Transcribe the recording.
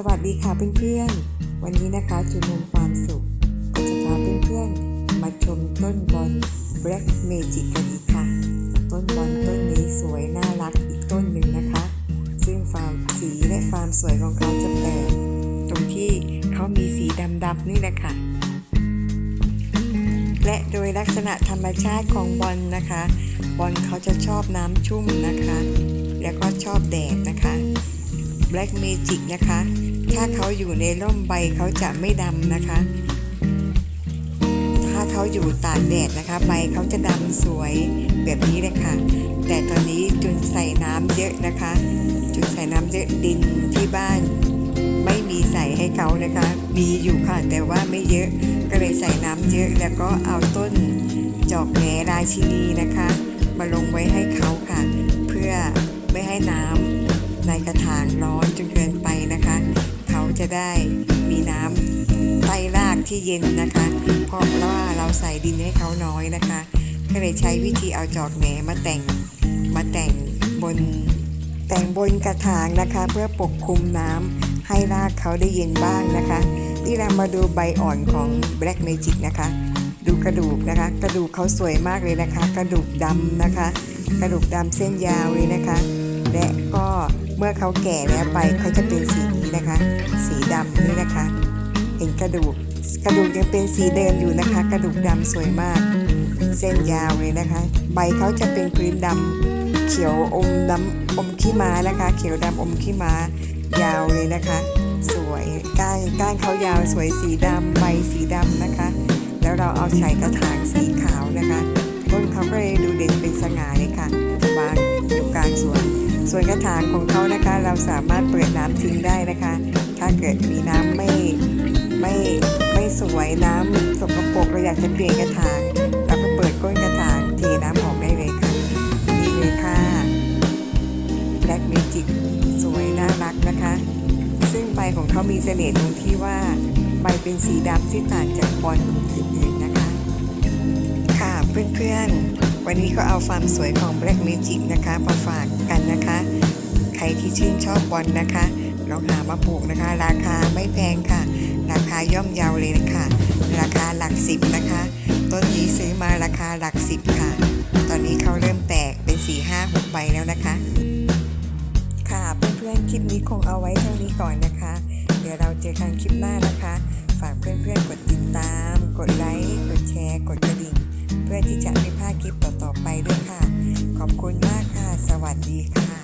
สวัสดีค่ะเพื่อนๆ วันนี้นะคะจุนมความสุขก็จะพาเพื่อนๆ มาชมต้นบอล Black Magic กันอีกค่ะ ต้นบอลต้นนี้สวยน่ารักอีกต้นหนึ่งนะคะ ซึ่งฟาร์มสีและฟาร์มสวยของเขาจะแปลกตรงที่เขามีสีดำๆนี่แหละค่ะ และโดยลักษณะธรรมชาติของบอลนะคะ บอลเขาจะชอบน้ำชุ่มนะคะ แล้วก็ชอบแดดนะคะ Black Magic นะคะ ถ้าเขาอยู่ในร่มใบเขาจะไม่ดำนะคะ ถ้าเขาอยู่ตากแดดนะคะ ใบเขาจะดำสวยแบบนี้เลยค่ะ แต่ตอนนี้จุนใส่น้ำเยอะนะคะ จุนใส่น้ำเยอะดินที่บ้าน ไม่มีใส่ให้เขานะคะ มีอยู่ค่ะแต่ว่าไม่เยอะก็เลยใส่น้ำเยอะแล้วก็เอาต้นจอกแหนราชินีนะคะ มาลงไว้ให้เขาค่ะ เพื่อไม่ให้น้ำ ในกระถางร้อนจนเกินไปนะคะ เขาจะได้มีน้ำใต้รากที่เย็นนะคะ เพราะว่าเราใส่ดินให้เขาน้อยนะคะ ก็เลยใช้วิธีเอาจอกแหนมาแต่งมาแต่งบนแต่งบนกระถางนะคะ เพื่อปกคลุมน้ำให้รากเขาได้เย็นบ้างนะคะนี่เรามาดูใบอ่อนของ Black Magic นะคะ ดูกระดูกนะคะ กระดูกเขาสวยมากเลยนะคะ กระดูกดำนะคะ กระดูกดำเส้นยาวเลยนะคะ และก็ เมื่อเขาแก่แล้วใบเขาจะเป็นสีนี้นะคะ สีดำนี่นะคะ เห็นกระดูกกระดูกยังเป็นสีเดิมอยู่นะคะ กระดูกดำสวยมาก เส้นยาวเลยนะคะ ใบเขาจะเป็นพื้นดำเขียวอมดำอมขี้ม้านะคะ เขียวดำอมขี้ม้ายาวเลยนะคะ สวยก้านก้านเขายาวสวยสีดำใบสีดำนะคะ แล้วเราเอาใส่กระถางสีขาวนะคะต้นเขาก็เลยดูเด่น ส่วนกระถางของเขานะคะเราสามารถเปิดน้ำทิ้งได้นะคะ ถ้าเกิดมีน้ำไม่ไม่ไม่สวยน้ำสกปรกเราอยากจะเปลี่ยนกระถางเราก็เปิดก้นกระถางเทน้ำออกได้เลยค่ะนี่เลยค่ะ Black Magic สวยน่ารักนะคะ ซึ่งใบของเขามีเสน่ห์ตรงที่ว่าใบเป็นสีดำที่ต่างจากบอลอื่นๆนะคะ ค่ะเพื่อนๆ วันนี้ก็เอาความสวยของ Black Magic นะคะมาฝากกันนะคะ ใครที่ชื่นชอบบอลนะคะ ลองหามาปลูกนะคะ ราคาไม่แพงค่ะ ราคาย่อมเยาเลยนะคะราคาหลักสิบนะคะ ต้นนี้ซื้อมาราคาหลักสิบค่ะ ตอนนี้เขาเริ่มแตกเป็น4 5 6ใบแล้วนะคะ ค่ะเพื่อนๆคลิปนี้คงเอาไว้เท่านี้ก่อนนะคะ เดี๋ยวเราเจอกันคลิปหน้านะคะ ด้วยค่ะ ขอบคุณมากค่ะ สวัสดีค่ะ